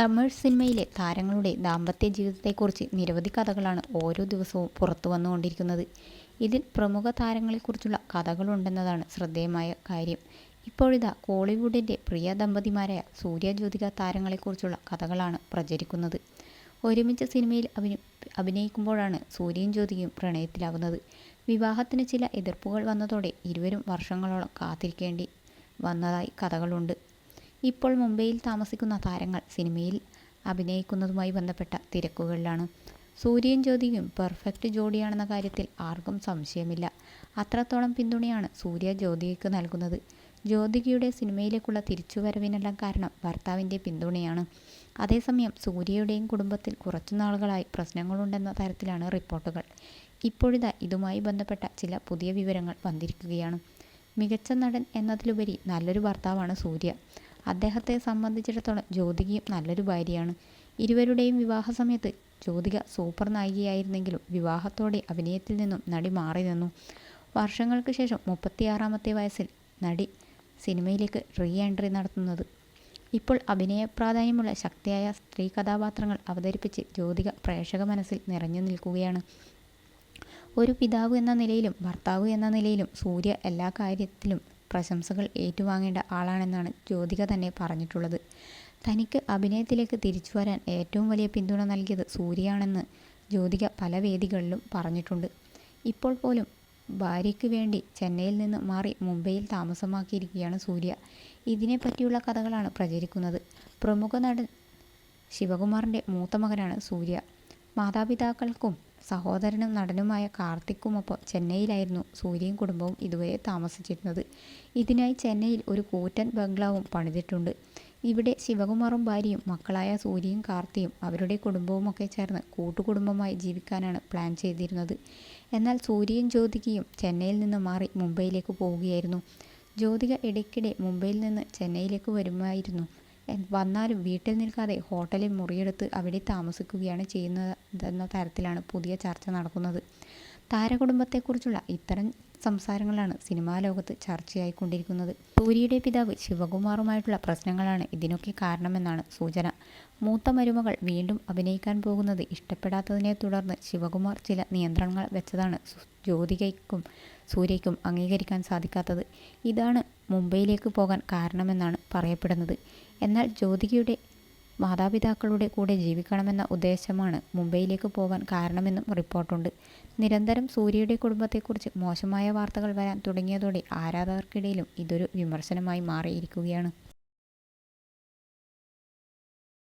തമിഴ് സിനിമയിലെ താരങ്ങളുടെ ദാമ്പത്യ ജീവിതത്തെക്കുറിച്ച് നിരവധി കഥകളാണ് ഓരോ ദിവസവും പുറത്തു വന്നുകൊണ്ടിരിക്കുന്നത്. ഇതിൽ പ്രമുഖ താരങ്ങളെക്കുറിച്ചുള്ള കഥകളുണ്ടെന്നതാണ് ശ്രദ്ധേയമായ കാര്യം. ഇപ്പോഴിതാ കോളിവുഡിന്റെ പ്രിയ ദമ്പതിമാരായ സൂര്യ ജ്യോതിക താരങ്ങളെക്കുറിച്ചുള്ള കഥകളാണ് പ്രചരിക്കുന്നത്. ഒരുമിച്ച് സിനിമയിൽ അഭിന അഭിനയിക്കുമ്പോഴാണ് സൂര്യയും ജ്യോതികയും പ്രണയത്തിലാകുന്നത് വിവാഹത്തിന് ചില എതിർപ്പുകൾ വന്നതോടെ ഇരുവരും വർഷങ്ങളോളം കാത്തിരിക്കേണ്ടി വന്നതായി കഥകളുണ്ട്. ഇപ്പോൾ മുംബൈയിൽ താമസിക്കുന്ന താരങ്ങൾ സിനിമയിൽ അഭിനയിക്കുന്നതുമായി ബന്ധപ്പെട്ട തിരക്കുകളിലാണ്. സൂര്യൻ ജ്യോതിയും പെർഫെക്റ്റ് ജോഡിയാണെന്ന കാര്യത്തിൽ ആർക്കും സംശയമില്ല. അത്രത്തോളം പിന്തുണയാണ് സൂര്യ ജ്യോതികയ്ക്ക് നൽകുന്നത്. ജ്യോതികയുടെ സിനിമയിലേക്കുള്ള തിരിച്ചുവരവിനെല്ലാം കാരണം ഭർത്താവിന്റെ പിന്തുണയാണ്. അതേസമയം സൂര്യയുടെയും കുടുംബത്തിൽ കുറച്ചു നാളുകളായി പ്രശ്നങ്ങളുണ്ടെന്ന തരത്തിലാണ് റിപ്പോർട്ടുകൾ. ഇപ്പോഴിതാ ഇതുമായി ബന്ധപ്പെട്ട ചില പുതിയ വിവരങ്ങൾ വന്നിരിക്കുകയാണ്. മികച്ച നടൻ എന്നതിലുപരി നല്ലൊരു ഭർത്താവാണ് സൂര്യ. അദ്ദേഹത്തെ സംബന്ധിച്ചിടത്തോളം ജ്യോതികയും നല്ലൊരു ഭാര്യയാണ്. ഇരുവരുടെയും വിവാഹ സമയത്ത് ജ്യോതിക സൂപ്പർ നായികയായിരുന്നെങ്കിലും വിവാഹത്തോടെ അഭിനയത്തിൽ നിന്നും നടി മാറി നിന്നു. വർഷങ്ങൾക്ക് ശേഷം മുപ്പത്തിയാറാമത്തെ വയസ്സിൽ നടി സിനിമയിലേക്ക് റീ എൻട്രി നടത്തുന്നത്. ഇപ്പോൾ അഭിനയ പ്രാധാന്യമുള്ള ശക്തിയായ സ്ത്രീ കഥാപാത്രങ്ങൾ അവതരിപ്പിച്ച് ജ്യോതിക പ്രേക്ഷക മനസ്സിൽ നിറഞ്ഞു നിൽക്കുകയാണ്. ഒരു പിതാവ് എന്ന നിലയിലും ഭർത്താവ് എന്ന നിലയിലും സൂര്യ എല്ലാ കാര്യത്തിലും പ്രശംസകൾ ഏറ്റുവാങ്ങേണ്ട ആളാണെന്നാണ് ജ്യോതിക തന്നെ പറഞ്ഞിട്ടുള്ളത്. തനിക്ക് അഭിനയത്തിലേക്ക് തിരിച്ചു വരാൻ ഏറ്റവും വലിയ പിന്തുണ നൽകിയത് സൂര്യയാണെന്ന് ജ്യോതിക പല വേദികളിലും പറഞ്ഞിട്ടുണ്ട്. ഇപ്പോൾ പോലും ഭാര്യയ്ക്ക് വേണ്ടി ചെന്നൈയിൽ നിന്ന് മാറി മുംബൈയിൽ താമസമാക്കിയിരിക്കുകയാണ് സൂര്യ. ഇതിനെപ്പറ്റിയുള്ള കഥകളാണ് പ്രചരിക്കുന്നത്. പ്രമുഖ നടൻ ശിവകുമാറിന്റെ മൂത്ത മകനാണ് സൂര്യ. മാതാപിതാക്കൾക്കും സഹോദരനും നടനുമായ കാർത്തിക്കുമൊപ്പം ചെന്നൈയിലായിരുന്നു സൂര്യയും കുടുംബവും ഇതുവരെ താമസിച്ചിരുന്നത്. ഇതിനായി ചെന്നൈയിൽ ഒരു കൂറ്റൻ ബംഗ്ലാവും പണിതിട്ടുണ്ട്. ഇവിടെ ശിവകുമാറും ഭാര്യയും മക്കളായ സൂര്യയും കാർത്തിയും അവരുടെ കുടുംബവുമൊക്കെ ചേർന്ന് കൂട്ടുകുടുംബമായി ജീവിക്കാനാണ് പ്ലാൻ ചെയ്തിരുന്നത്. എന്നാൽ സൂര്യയും ജ്യോതികയും ചെന്നൈയിൽ നിന്ന് മാറി മുംബൈയിലേക്ക് പോവുകയായിരുന്നു. ജ്യോതിക ഇടയ്ക്കിടെ മുംബൈയിൽ നിന്ന് ചെന്നൈയിലേക്ക് വരുമായിരുന്നു. വന്നാലും വീട്ടിൽ നിൽക്കാതെ ഹോട്ടലിൽ മുറിയെടുത്ത് അവിടെ താമസിക്കുകയാണ് ചെയ്യുന്നതെന്ന തരത്തിലാണ് പുതിയ ചർച്ച നടക്കുന്നത്. താരകുടുംബത്തെക്കുറിച്ചുള്ള ഇത്തരം സംസാരങ്ങളാണ് സിനിമാ ലോകത്ത് ചർച്ചയായിക്കൊണ്ടിരിക്കുന്നത്. സൂര്യയുടെ പിതാവ് ശിവകുമാറുമായിട്ടുള്ള പ്രശ്നങ്ങളാണ് ഇതിനൊക്കെ കാരണമെന്നാണ് സൂചന. മൂത്ത മരുമകൾ വീണ്ടും അഭിനയിക്കാൻ പോകുന്നത് ഇഷ്ടപ്പെടാത്തതിനെ തുടർന്ന് ശിവകുമാർ ചില നിയന്ത്രണങ്ങൾ വെച്ചതാണ് ജ്യോതികയ്ക്കും സൂര്യയ്ക്കും അംഗീകരിക്കാൻ സാധിക്കാത്തത്. ഇതാണ് മുംബൈയിലേക്ക് പോകാൻ കാരണമെന്നാണ് പറയപ്പെടുന്നത്. എന്നാൽ ജ്യോതികയുടെ മാതാപിതാക്കളുടെ കൂടെ ജീവിക്കണമെന്ന ഉദ്ദേശമാണ് മുംബൈയിലേക്ക് പോകാൻ കാരണമെന്നും റിപ്പോർട്ടുണ്ട്. നിരന്തരം സൂര്യയുടെ കുടുംബത്തെക്കുറിച്ച് മോശമായ വാർത്തകൾ വരാൻ തുടങ്ങിയതോടെ ആരാധകർക്കിടയിലും ഇതൊരു വിമർശനമായി മാറിയിരിക്കുകയാണ്.